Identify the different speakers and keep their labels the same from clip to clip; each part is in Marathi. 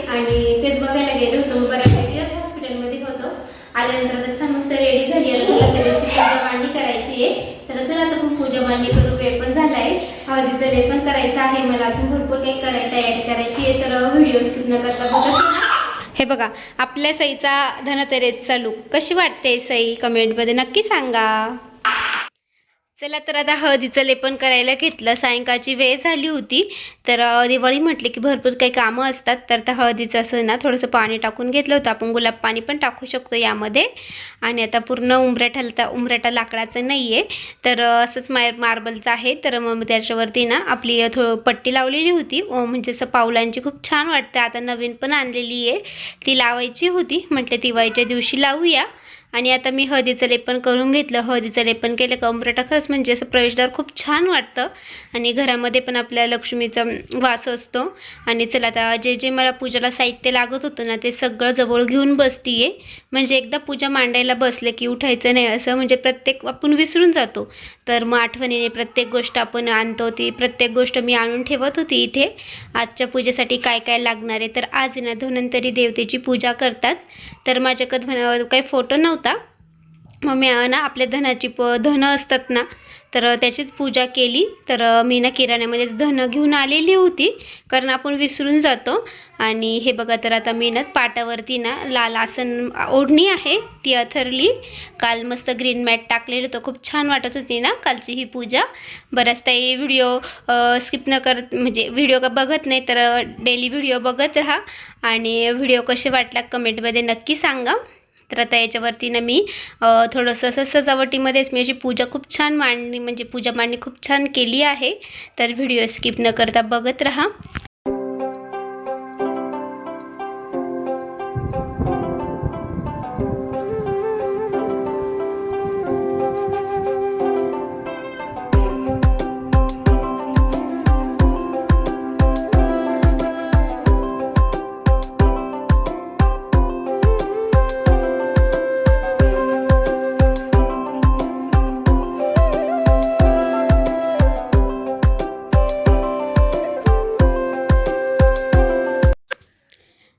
Speaker 1: आणि फेसबुक होतो. बऱ्याच दिवस हॉस्पिटलमध्ये होतो. आल्यानंतर आता छान मस्त रेडी झाली. आता त्याची पूजा मांडणी करायची आहे. चला चला आता पण पूजा मांडणी करून वेळ पण झाला आहे हळदीचं पण करायचं आहे. मला अजून भरपूर काही करायला तयारी करायची आहे. तर व्हिडिओ स्किप न करता बघा. हे बघा आपल्या सईचा धनतेरेसचा लुक कशी वाटते सई? कमेंटमध्ये नक्की सांगा. चला तर आता हळदीचं लेपन करायला घेतलं. सायंकाळची वेळ झाली होती. तर दिवाळी म्हटली की भरपूर काही कामं असतात. तर त्या हळदीचं असं ना थोडंसं पाणी टाकून घेतलं होतं. आपण गुलाब पाणी पण टाकू शकतो यामध्ये. आणि आता पूर्ण उंबऱ्याठाला तर उंबऱ्याटा लाकडाचं नाही आहे तर असंच माय मार्बलचं आहे. तर मग त्याच्यावरती ना आपली थो पट्टी लावलेली होती. म्हणजे असं पावलांची खूप छान वाटते. आता नवीन पण आणलेली आहे. ती लावायची होती. म्हटलं दिवाळीच्या दिवशी लावूया. आणि आता मी हळदीचं लेपन करून घेतलं. हळदीचं लेपन केलं का खरंच म्हणजे असं प्रवेशद्वार खूप छान वाटतं. आणि घरामध्ये पण आपल्या लक्ष्मीचा वास असतो. आणि चला आता जे जे मला पूजाला साहित्य लागत होतं ना ते सगळं जवळ घेऊन बसतीये. म्हणजे एकदा पूजा मांडायला बसले की उठायचं नाही असं म्हणजे प्रत्येक आपण विसरून जातो. तर मग आठवणीने प्रत्येक गोष्ट आपण आणतो ती प्रत्येक गोष्ट मी आणून ठेवत होती इथे. आजच्या पूजेसाठी काय काय लागणार आहे? तर आज ना धन्वंतरी देवतेची पूजा करतात. तर माझ्याकडे धनावर काही फोटो नव्हता. मग मी ना आपल्या धनाची प धनं असतात ना तर त्याचीच पूजा केली. तर मी ना किराण्यामध्येच धनं घेऊन आलेली होती. कारण आपण विसरून जातो. आणि हे बघा तर आता मी ना पाटावरती ना लाल आसन ओढणी आहे. ती अथरली. काल मस्त ग्रीन मॅट टाकलेलं होतं. खूप छान वाटत होती ना कालची ही पूजा. बऱ्याचदा हे व्हिडिओ स्किप न करत म्हणजे व्हिडिओ का बघत नाही तर डेली व्हिडिओ बघत राहा. आणि व्हिडिओ कसे वाटला कमेंटमध्ये नक्की सांगा. तर आता याच्यावरती ना मी थोडंसं असं सजावटीमध्येच मी अशी पूजा खूप छान मांडणी म्हणजे पूजा मांडणी खूप छान केली आहे. तर व्हिडिओ स्किप न करता बघत राहा.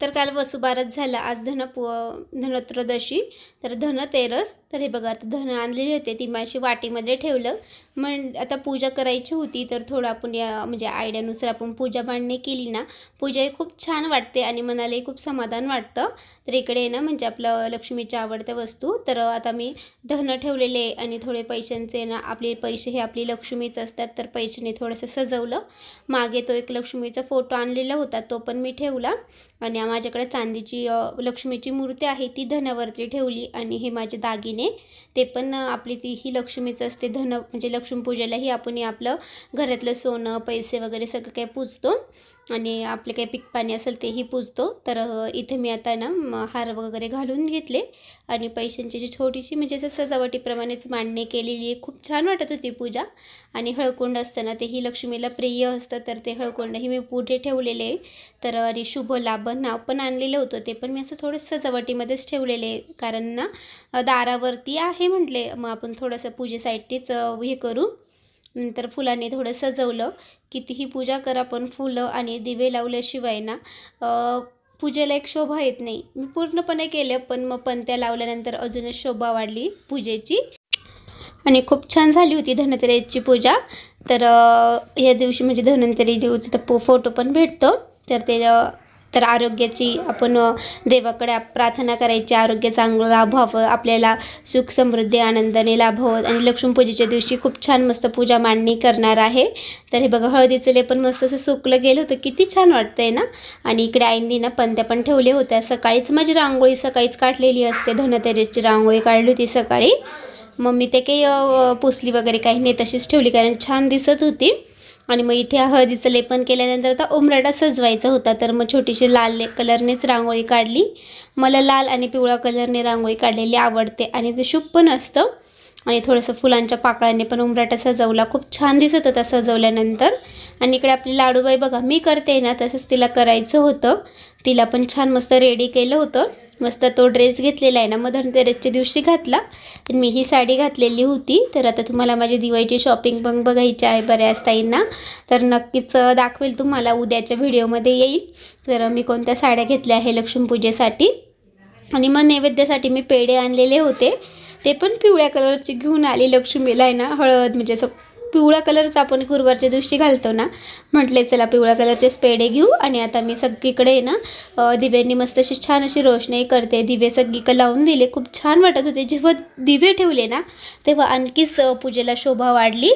Speaker 1: तर काल वसुबारस झाला आज धन पु धनत्रदशी तर धनतेरस तर हे बघा आता धन आणलेले होते ती माझी वाटीमध्ये ठेवलं. मग आता पूजा करायची होती तर थोडं आपण या म्हणजे आयडियानुसार आपण पूजा मांडणी केली ना पूजा ही खूप छान वाटते आणि मनालाही खूप समाधान वाटतं. तर इकडे ना म्हणजे आपलं लक्ष्मीच्या आवडत्या वस्तू तर आता मी धन ठेवलेले आणि थोडे पैशांचे ना आपले पैसे हे आपली लक्ष्मीच असतात तर पैशाने थोडंसं सजवलं. मागे तो एक लक्ष्मीचा फोटो आणलेला होता तो पण मी ठेवला. आणि माझ्याकडे चांदीची लक्ष्मीची मूर्ती आहे ती धनावरती ठेवली. आणि हे माझे दागिने ते पण आपली ती ही लक्ष्मीच असते धन म्हणजे लक्ष्मीपूजेलाही आपण हे आपलं घरातलं सोनं पैसे वगैरे सगळं काही पूजतो. आणि आपले काही पीक पाणी असेल तेही पूजतो. तर इथे मी आता ना हार वगैरे घालून घेतले. आणि पैशांची जी छोटीशी म्हणजे असं सजावटीप्रमाणेच मांडणी केलेली आहे. खूप छान वाटत होती पूजा. आणि हळकुंड असताना तेही लक्ष्मीला प्रिय असतं. तर ते हळकुंडही मी पुढे ठेवलेले आहे. तर आणि शुभ लाभ नाव पण आणलेलं होतं. ते पण मी असं थोडं सजावटीमध्येच ठेवलेले कारण ना दारावरती आहे म्हटले. मग आपण थोडंसं पूजेसाठीच हे करू. नंतर फुलांनी थोडं सजवलं. कितीही पूजा करा पण फुलं आणि दिवे लावल्याशिवाय ना पूजेला एक शोभा येत नाही. मी पूर्णपणे केलं पण मग पणत्या लावल्यानंतर अजूनच शोभा वाढली पूजेची. आणि खूप छान झाली होती धनतेरसची पूजा. तर या दिवशी म्हणजे धनंतरी देऊचा फोटो पण भेटतो. तर ते तर आरोग्याची आपण देवाकडे प्रार्थना करायची. आरोग्य चांगलं लाभावं आपल्याला सुख समृद्धी आनंदाने लाभावं आणि लक्ष्मीपूजेच्या दिवशी खूप छान मस्त पूजा मांडणी करणार आहे. तर हे बघा हळदीचं लेपन मस्त असं सुकलं गेलं होतं. किती छान वाटतंय ना? आणि इकडे आईंनी ना पंत्या पण ठेवल्या होत्या. सकाळीच माझी रांगोळी सकाळीच काढलेली असते. धनतेरसची रांगोळी काढली होती सकाळी. मग मी ते काही पुसली वगैरे काही नाही तशीच ठेवली कारण छान दिसत होती. आणि मग इथे हळदीचं लेपन केल्यानंतर आता उमराटा सजवायचा होता. तर मग छोटीशी लाल ले कलरनेच रांगोळी काढली. मला लाल आणि पिवळा कलरने रांगोळी काढलेली आवडते आणि ते शुभ पण असतं. आणि थोडंसं फुलांच्या पाकळ्याने पण उमराटा सजवला. खूप छान दिसत होता सजवल्यानंतर. आणि इकडे आपली लाडूबाई बघा मी करते ना तसंच तिला करायचं होतं. तिला पण छान मस्त रेडी केलं होतं. मस्त तो ड्रेस घेतलेला आहे ना मग धनतेरसच्या दिवशी घातला. आणि मी ही साडी घातलेली होती. तर आता तुम्हाला माझी दिवाळीची शॉपिंग पण बघायची आहे बऱ्याच ताईंना. तर नक्कीच दाखवेल तुम्हाला. उद्याच्या व्हिडिओमध्ये येईल. तर मी कोणत्या साड्या घेतल्या आहे लक्ष्मीपूजेसाठी आणि मग नैवेद्यासाठी मी पेढे आणलेले होते. ते पण पिवळ्या कलरचे घेऊन आले. लक्ष्मीला आहे ना हळद म्हणजे असं पिवळ्या कलरचा आपण गुरुवारच्या दिवशी घालतो ना म्हटले चला पिवळ्या कलरचे स्पेडे घेऊ आणि आता मी सगळीकडे आहे ना दिव्यांनी मस्त अशी छान अशी रोषणाई करते. दिवे सगळीकडे लावून दिले. खूप छान वाटत होते. जेव्हा दिवे ठेवले ना तेव्हा आणखीच पूजेला शोभा वाढली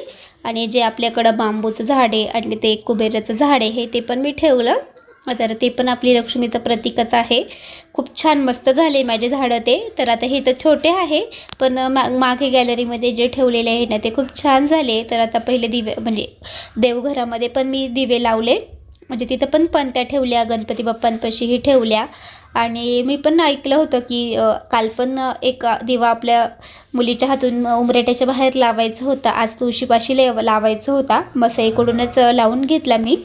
Speaker 1: आणि जे आपल्याकडं बांबूचं झाड आहे आणि ते कुबेराचं झाड आहे हे ते पण मी ठेवलं. तर ते पण आपली लक्ष्मीचं प्रतीकच आहे. खूप छान मस्त झाले माझे झाडं ते. तर आता हे तर छोटे आहे पण मा मागे गॅलरीमध्ये जे ठेवलेले आहे ना ते खूप छान झाले. तर आता पहिले दिवे म्हणजे देवघरामध्ये पण मी दिवे लावले. म्हणजे तिथं पण पंत्या ठेवल्या गणपती बाप्पांपाशीही ठेवल्या. आणि मी पण ऐकलं होतं की काल पण एक दिवा आपल्या मुलीच्या हातून उमरेट्याच्या बाहेर लावायचं होता. आज तुळशीपाशी लावायचं होता. मसईकडूनच लावून घेतला मी.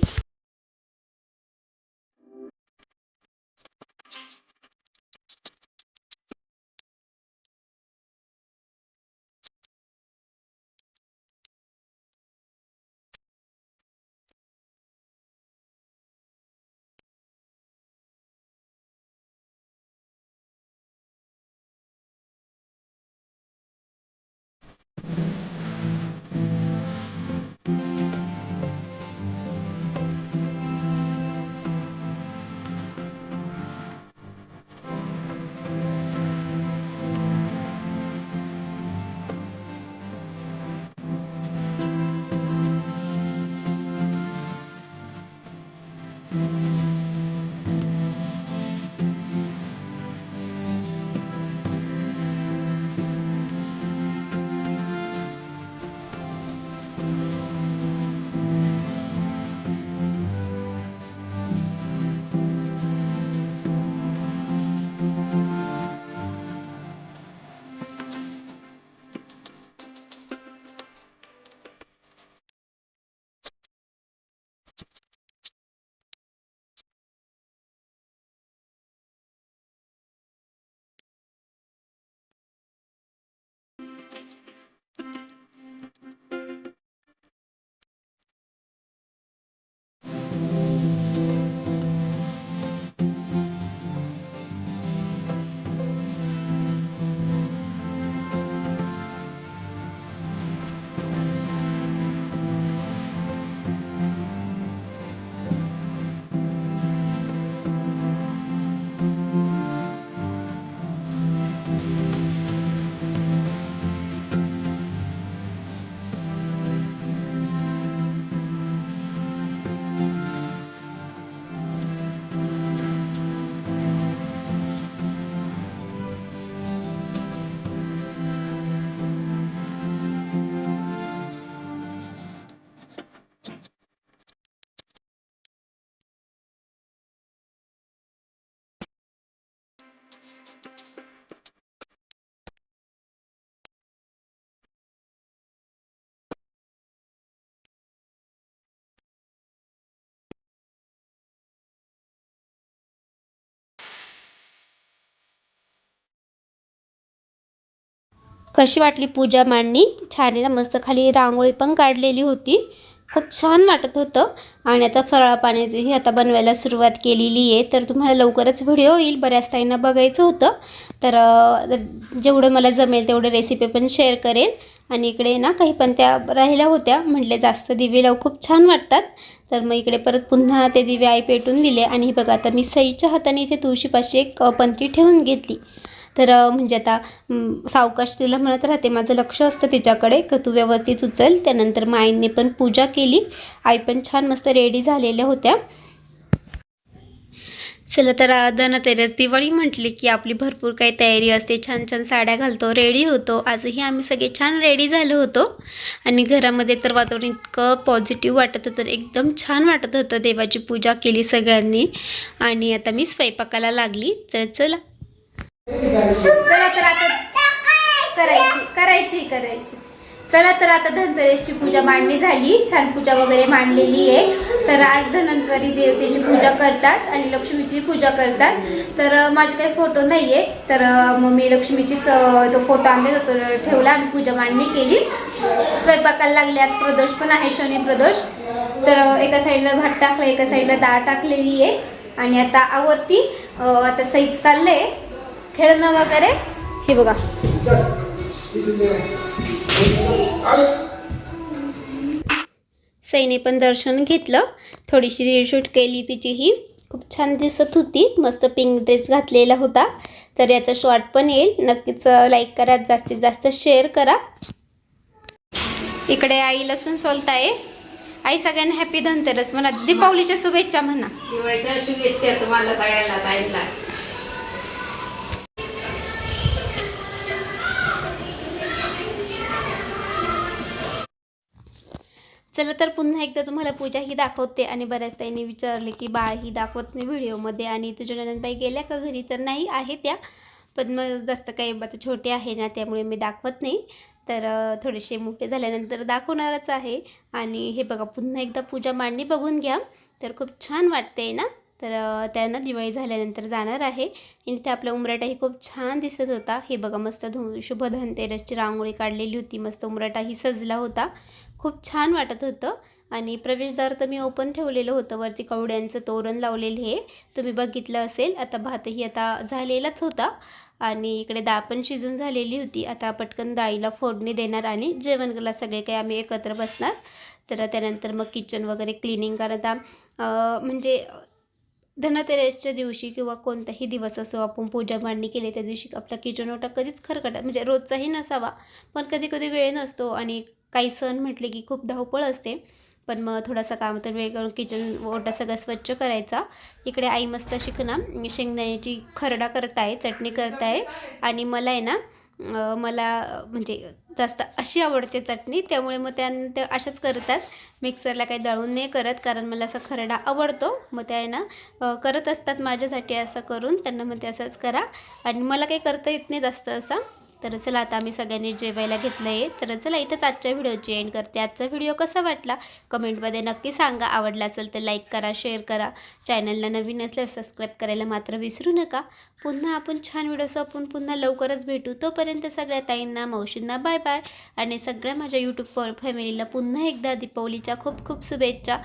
Speaker 1: कशी वाटली पूजा मांडणी? छान आहे ना मस्त. खाली रांगोळी पण काढलेली होती. खूप छान वाटत होतं. आणि आता फराळ पाण्याचीही आता बनवायला सुरुवात केलेली आहे. तर तुम्हाला लवकरच व्हिडिओ येईल. बऱ्याच ताईंना बघायचं होतं. तर जेवढं मला जमेल तेवढं रेसिपी पण शेअर करेल आणि इकडे ना काही पण त्या राहिल्या होत्या. म्हटले जास्त दिवे लावू. खूप छान वाटतात. तर मग इकडे परत पुन्हा ते दिवे आई पेटून दिले. आणि हे बघा आता मी सईच्या हाताने इथे तुळशीपाशी एक पंथी ठेवून घेतली. तर म्हणजे आता सावकाश तिला म्हणत राहते माझं लक्ष असतं तिच्याकडे का तू व्यवस्थित उचल. त्यानंतर माईंनी पण पूजा केली. आई पण छान मस्त रेडी झालेल्या होत्या. चला तर धनतेरस दिवाळी म्हटली की आपली भरपूर काही तयारी असते. छान छान साड्या घालतो रेडी होतो. आजही आम्ही सगळे छान रेडी झालो होतो. आणि घरामध्ये तर वातावरण इतकं पॉझिटिव्ह वाटत होतं एकदम छान वाटत होतं देवाची पूजा केली सगळ्यांनी. आणि आता मी स्वयंपाकाला लागली. तर चला चला तर आता करायची करायची करायची. चला तर आता धनतेरसची पूजा मांडणी झाली. छान पूजा वगैरे मांडलेली आहे. तर आज धनंतरी देवतेची पूजा करतात आणि लक्ष्मीची पूजा करतात. तर माझे काही फोटो नाही आहे तर मग मी लक्ष्मीचीच तो फोटो आणले तो ठेवला आणि पूजा मांडणी केली. स्वयंपाकाला लागले आज प्रदोष पण आहे शनी प्रदोष. तर एका साईडला भात टाकलं एका साईडला डाळ टाकलेली आहे. आणि आता आवरती. आता सैत चाललं आहे खेळणं वगैरे? हे बघा. सईने पण दर्शन घेतलं. थोडीशी रीलशूट केली तिचीही. खूप छान दिसत होती. मस्त पिंक ड्रेस घातलेला होता. तर याचा शॉर्ट पण येईल. नक्कीच लाईक करा. जास्तीत जास्त शेअर करा. इकडे आई लसूण आहे आई सगळ्यांना हॅपी धनतेरस म्हणा. दीपावलीच्या शुभेच्छा म्हणा.
Speaker 2: दिवाळीच्या शुभेच्छा तुम्हाला सगळ्यांना
Speaker 1: चला तर पुन्हा एकदा तुम्हाला पूजा ही दाखवते आणि बऱ्याच ताईंनी विचारले की बाळ ही दाखवत नाही व्हिडिओमध्ये आणि तुझ्या नंदबाई गेल्या का घरी? तर नाही आहे त्या. पण मग जास्त काही आता छोटे आहे ना त्यामुळे मी दाखवत नाही. तर थोडेसे मोठे झाल्यानंतर दाखवणारच आहे. आणि हे बघा पुन्हा एकदा पूजा मांडणी बघून घ्या. तर खूप छान वाटते ना? तर त्यांना दिवाळी झाल्यानंतर जाणार आहे. आणि ते आपला उमराटाही खूप छान दिसत होता. हे बघा मस्त धु शुभ धनतेरसची रांगोळी काढलेली होती. मस्त उमराटाही सजला होता. खूप छान वाटत होतं. आणि प्रवेशद्वार तर मी ओपन ठेवलेलं होतं. वरती कवड्यांचं तोरण लावलेलं हे तुम्ही बघितलं असेल आता भातही आता झालेलाच होता. आणि इकडे डाळ पण शिजून झालेली होती. आता पटकन डाळीला फोडणी देणार आणि जेवणला सगळे काही आम्ही एकत्र बसणार. तर त्यानंतर मग किचन वगैरे क्लिनिंग करता म्हणजे धनतेरसच्या दिवशी किंवा कोणताही दिवस असो आपण पूजा मांडणी केली त्या दिवशी आपला किचन ओटा कधीच खरकटा म्हणजे रोजचाही नसावा. पण कधी कधी वेळ नसतो आणि काही सण म्हटले की खूप धावपळ असते. पण मग थोडासा काम तर वेळ करून किचन ओटा सगळं स्वच्छ करायचा. इकडे आई मस्त शिकणा. शेंगदाण्याची खरडा करताय चटणी करताय आणि मला आहे ना मला म्हणजे जास्त अशी आवडते चटणी. त्यामुळे मग त्या अशाच करतात. मिक्सरला काही दळून नाही करत कारण मला असा खरडा आवडतो. मग त्या आहे ना करत असतात माझ्यासाठी असं करून. त्यांना मग ते असंच करा. आणि मला काही करता येत नाही जास्त असा. तर चला आता आम्ही सगळ्यांनी जेवायला घेतलं आहे तर चला इथंच आजच्या व्हिडिओची एंड करते. आजचा व्हिडिओ कसा वाटला? कमेंटमध्ये नक्की सांगा. आवडला असेल तर लाईक करा शेअर करा. चॅनलला नवीन असल्यास सबस्क्राईब करायला मात्र विसरू नका. पुन्हा आपण छान व्हिडिओस आपण पुन्हा लवकरच भेटू. तोपर्यंत सगळ्या ताईंना मावशींना बाय बाय आणि सगळ्या माझ्या यूट्यूब फॅमिलीला पुन्हा एकदा दीपावलीच्या खूप खूप शुभेच्छा.